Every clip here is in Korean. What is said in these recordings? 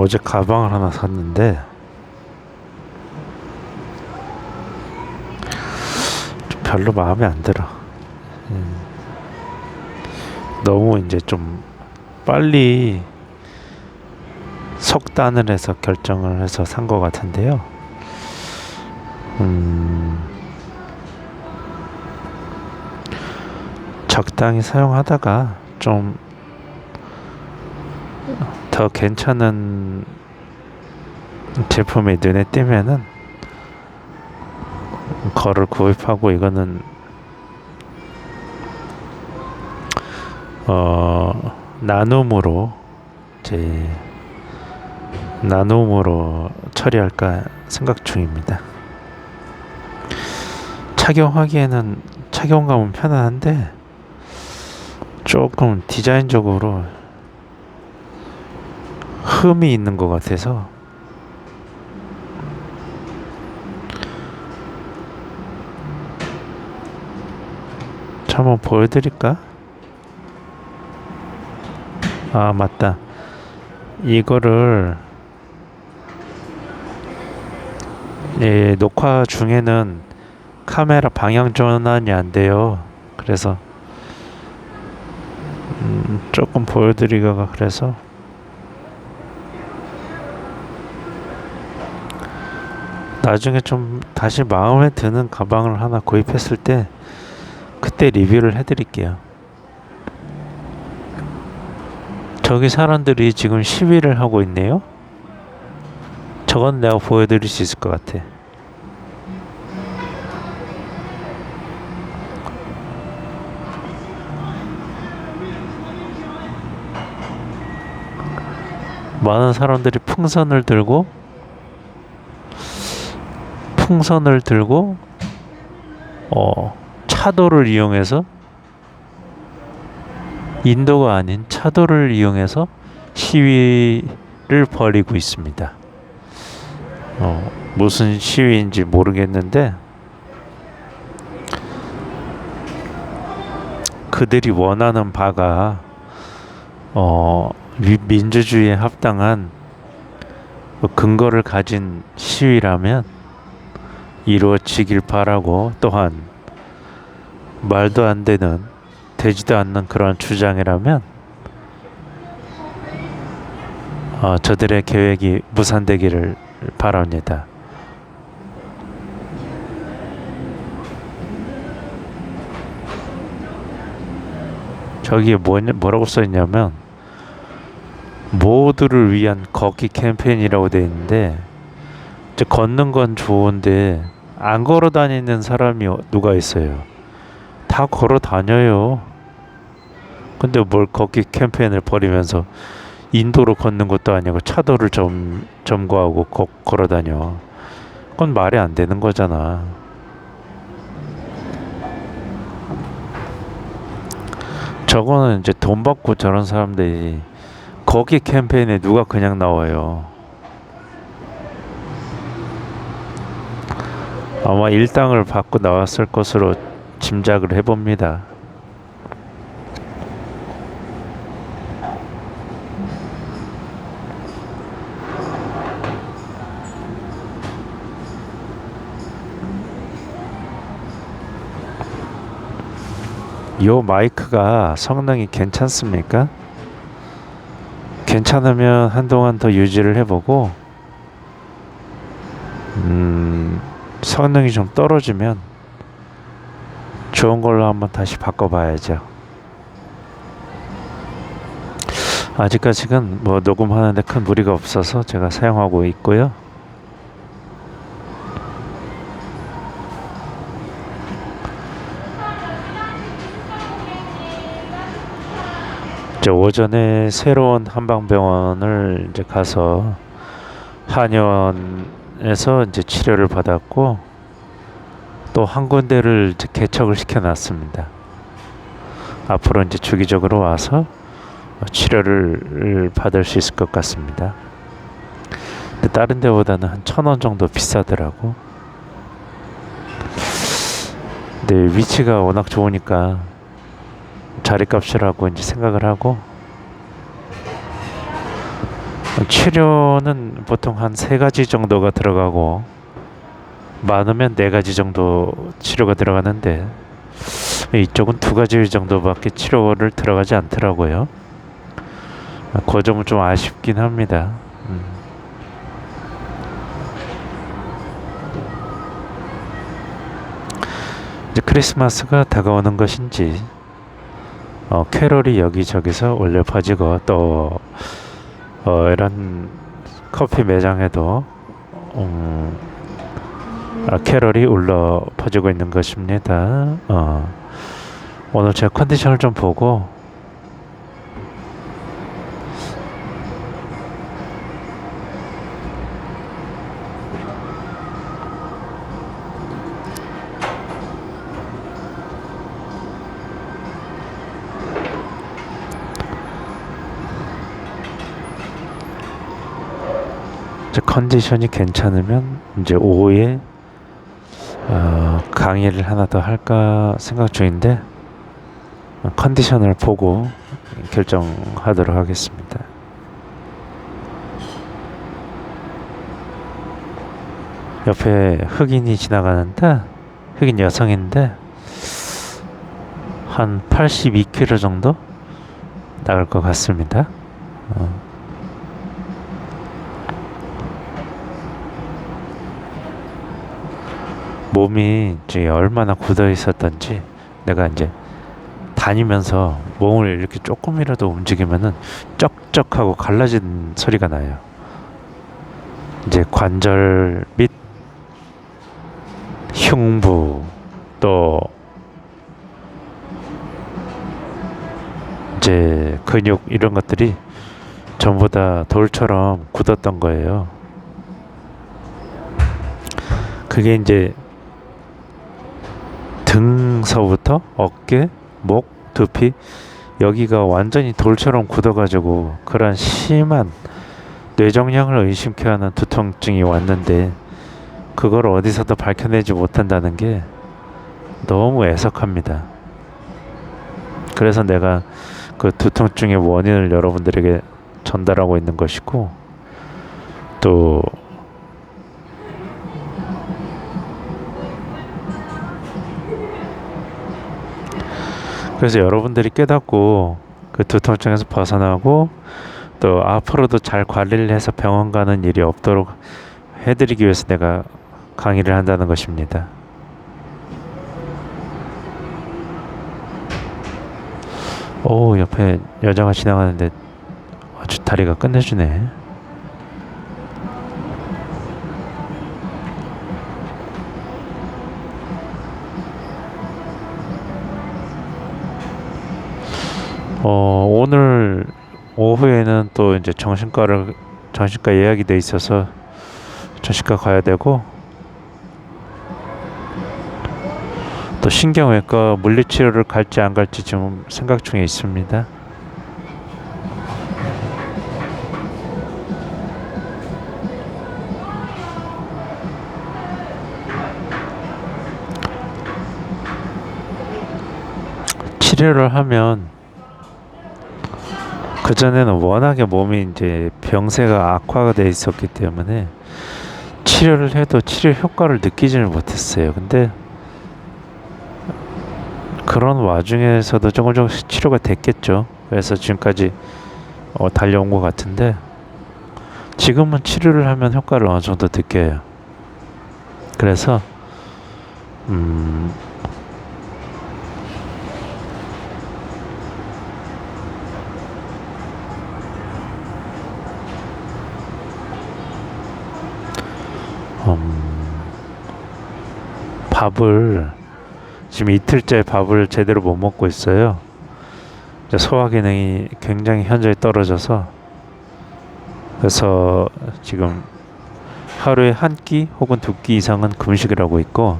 어제 가방을 하나 샀는데 좀 별로 마음에 안 들어. 음. 너무 이제 좀 빨리 속단을 해서 결정을 해서 산 것 같은데요. 음, 적당히 사용하다가 좀 더 괜찮은 제품이 눈에 띄면은 거를 구입하고 이거는 어 나눔으로 이제 나눔으로 처리할까 생각 중입니다. 착용하기에는 착용감은 편안한데 조금 디자인적으로 흠이 있는 것 같아서 한번 보여드릴까? 아 맞다. 이거를 예, 녹화 중에는 카메라 방향 전환이 안 돼요. 그래서 음, 조금 보여드리기가 그래서. 나중에 좀 다시 마음에 드는 가방을 하나 구입했을 때 그때 리뷰를 해드릴게요. 저기 사람들이 지금 시위를 하고 있네요. 저건 내가 보여드릴 수 있을 것 같아. 많은 사람들이 풍선을 들고 풍선을 들고 어 차도를 이용해서 인도가 아닌 차도를 이용해서 시위를 벌이고 있습니다. 어, 무슨 시위인지 모르겠는데 그들이 원하는 바가 어, 미- 민주주의에 합당한 그 근거를 가진 시위라면 이루어지길 바라고 또한 말도 안 되는 되지도 않는 그런 주장이라면 어, 저들의 계획이 무산되기를 바랍니다. 저기에 뭐냐, 뭐라고 써 있냐면 모두를 위한 걷기 캠페인이라고 돼 있는데 걷는 건 좋은데 안 걸어 다니는 사람이 어- 누가 있어요? 다 걸어 다녀요. 근데 뭘 걷기 캠페인을 벌이면서 인도로 걷는 것도 아니고 차도를 점, 점거하고 거, 걸어 다녀. 그건 말이 안 되는 거잖아. 저거는 이제 돈 받고 저런 사람들이 거기 캠페인에 누가 그냥 나와요. 아마 일당을 받고 나왔을 것으로 짐작을 해봅니다. 요 마이크가 성능이 괜찮습니까? 괜찮으면 한동안 더 유지를 해보고 음, 성능이 좀 떨어지면 좋은 걸로 한번 다시 바꿔봐야죠. 아직까지는 뭐 녹음하는데 큰 무리가 없어서 제가 사용하고 있고요. 이제 오전에 새로운 한방병원을 이제 가서 한의원에서 이제 치료를 받았고 또 한 군데를 개척을 시켜놨습니다. 앞으로 이제 주기적으로 와서 치료를 받을 수 있을 것 같습니다. 근데 다른 데보다는 한 천 원 정도 비싸더라고. 근데 위치가 워낙 좋으니까 자리값이라고 이제 생각을 하고 치료는 보통 한 세 가지 정도가 들어가고 많으면 네 가지 정도 치료가 들어가는데 이쪽은 두 가지 정도밖에 치료를 들어가지 않더라고요. 그 점은 좀 아쉽긴 합니다. 음. 이제 크리스마스가 다가오는 것인지 어, 캐롤이 여기저기서 울려 퍼지고 또 어, 이런 커피 매장에도 음, 아, 캐롤이 울려 퍼지고 있는 것입니다. 어, 오늘 제 컨디션을 좀 보고 컨디션이 괜찮으면 이제 오후에 어, 강의를 하나 더 할까 생각 중인데 어, 컨디션을 보고 결정하도록 하겠습니다. 옆에 흑인이 지나가는데 흑인 여성인데 한 82km 정도 나갈 것 같습니다. 어. 몸이 이제 얼마나 굳어 있었던지 내가 이제 다니면서 몸을 이렇게 조금이라도 움직이면은 쩍쩍하고 갈라진 소리가 나요. 이제 관절 및 흉부 또 이제 근육 이런 것들이 전부 다 돌처럼 굳었던 거예요. 그게 이제 등서부터 어깨, 목, 두피 여기가 완전히 돌처럼 굳어가지고 그런 심한 뇌종양을 의심케 하는 두통증이 왔는데 그걸 어디서도 밝혀내지 못한다는 게 너무 애석합니다. 그래서 내가 그 두통증의 원인을 여러분들에게 전달하고 있는 것이고 또 그래서 여러분들이 깨닫고 그 두통증에서 벗어나고 또 앞으로도 잘 관리를 해서 병원 가는 일이 없도록 해드리기 위해서 내가 강의를 한다는 것입니다. 오 옆에 여자가 지나가는데 아주 다리가 끝내주네. 어, 오늘 오후에는 또 이제 정신과를 정신과 예약이 돼 있어서 정신과 가야 되고 또 신경외과 물리치료를 갈지 안 갈지 지금 생각 중에 있습니다. 치료를 하면 그 전에는 워낙에 몸이 이제 병세가 악화가 돼 있었기 때문에 치료를 해도 치료 효과를 느끼지를 못했어요. 근데 그런 와중에서도 조금 조금씩 치료가 됐겠죠. 그래서 지금까지 어, 달려온 것 같은데 지금은 치료를 하면 효과를 어느 정도 느껴요. 그래서 음, 음, 밥을 지금 이틀째 밥을 제대로 못 먹고 있어요. 소화 기능이 굉장히 현저히 떨어져서 그래서 지금 하루에 한 끼 혹은 두 끼 이상은 금식을 하고 있고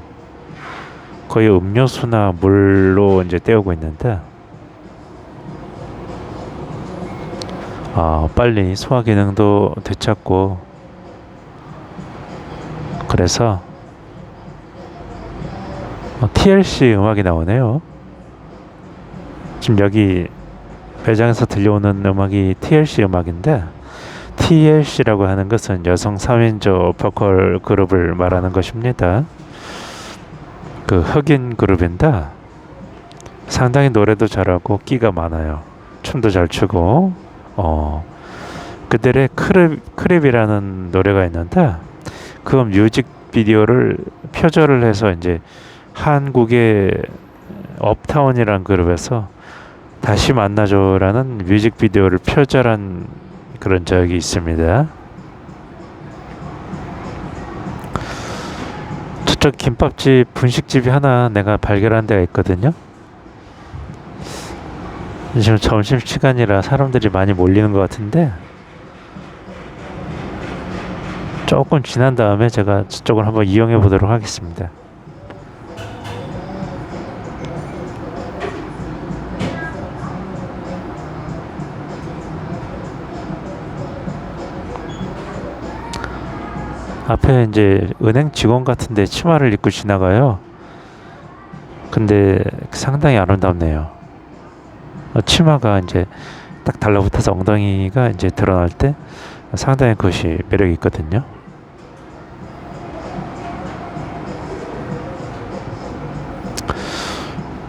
거의 음료수나 물로 이제 때우고 있는데 아 빨리 소화 기능도 되찾고 그래서 어, TLC 음악이 나오네요. 지금 여기 매장에서 들려오는 음악이 TLC 음악인데 TLC라고 하는 것은 여성 3인조 보컬 그룹을 말하는 것입니다. 그 흑인 그룹인데 상당히 노래도 잘하고 끼가 많아요. 춤도 잘 추고 어 그들의 크랩 크랩이라는 노래가 있는데 그 뮤직비디오를 표절을 해서 이제 한국의 업타운이라는 그룹에서 다시 만나줘라는 뮤직비디오를 표절한 그런 적이 있습니다. 저쪽 김밥집 분식집이 하나 내가 발견한 데가 있거든요. 지금 점심 시간이라 사람들이 많이 몰리는 것 같은데 조금 지난 다음에 제가 저쪽을 한번 이용해 보도록 하겠습니다. 앞에 이제 은행 직원 같은데 치마를 입고 지나가요. 근데 상당히 아름답네요. 어, 치마가 이제 딱 달라붙어서 엉덩이가 이제 드러날 때 상당히 그것이 매력이 있거든요.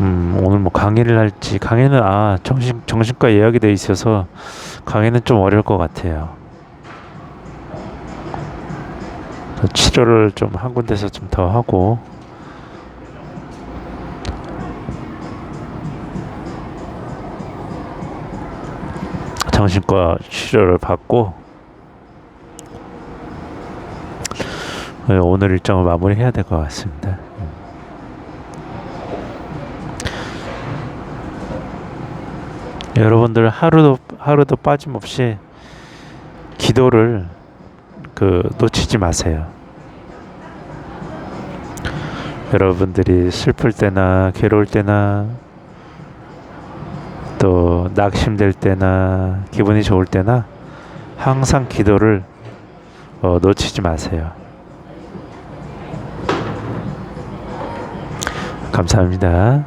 음, 오늘 뭐 강의를 할지 강의는 아 정신 정신과 예약이 돼 있어서 강의는 좀 어려울 것 같아요. 치료를 좀 한 군데서 좀 더 하고. 정신과 치료를 받고. 네, 오늘 일정을 마무리해야 될 것 같습니다. 여러분들 하루도 하루도 빠짐없이 기도를 그 놓치지 마세요. 여러분들이 슬플 때나 괴로울 때나 또 낙심될 때나 기분이 좋을 때나 항상 기도를 어, 놓치지 마세요. 감사합니다.